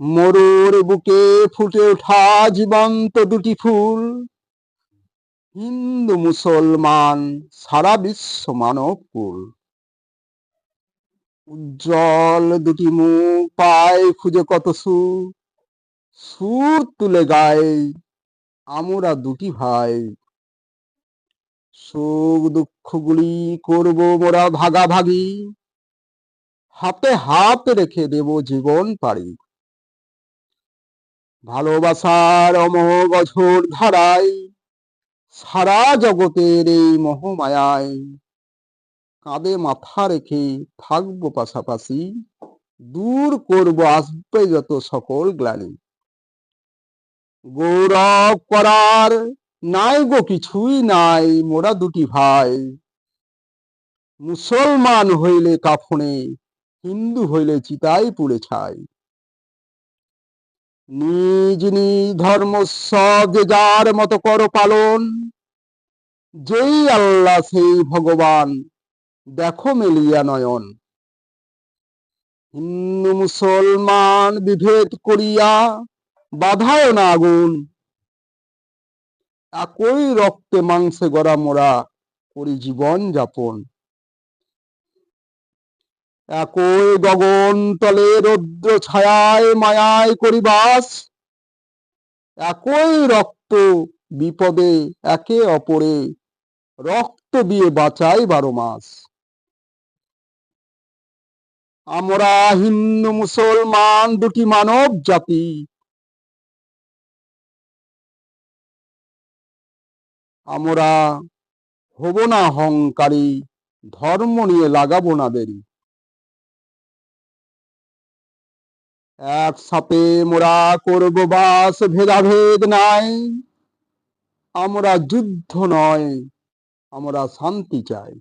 মরুর বুকে ফুটে ওঠা জীবন্ত দুটি ফুল। হিন্দু মুসলমান, সারা বিশ্ব মানব কুল। উজ্জ্বল দুটি মুখ পায় খুঁজে কত সুর সুর তুলে গায় আমরা দুটি ভাই। সুখ দুঃখগুলি করব মোরা ভাগাভাগি। হাতে হাত রেখে দেব জীবন পারি। ভালোবাসার অমোঘ অঝোর ধারায় সারা জগতের এই মোহমায়ায় কাঁধে মাথা রেখে থাকব পাশাপাশি, দূর করব আসবে যত সকল গ্লানি। গৌরব করার নাই গো কিছুই নাই মোরা দুটি ভাই। মুসলমান হইলে কাফনে, হিন্দু হইলে চিতাই পুড়ে ছাই। নিজ নিজ ধর্ম যে যার মতো কর পালন, যেই আল্লাহ সেই ভগবান, দেখো মেলিয়া নয়ন। হিন্দু মুসলমান বিভেদ করিয়া বাধায় না আগুন। একই রক্তে মাংসে গড়া মোরা করি জীবন যাপন। একই গগন তলে রৌদ্র ছায়ায় মায়ায় করিবাস। একই রক্ত বিপদে একে অপরে, রক্ত দিয়ে বাঁচাই বারো মাস। আমরা হিন্দু, মুসলমান, দুটি মানব জাতি। আমরা হব না অহংকারী, ধর্ম নিয়ে লাগাবো না দেরি। একসাথে মোরা করব বাস ভেদাভেদ নাই। আমরা যুদ্ধ নয় আমরা শান্তি চাই।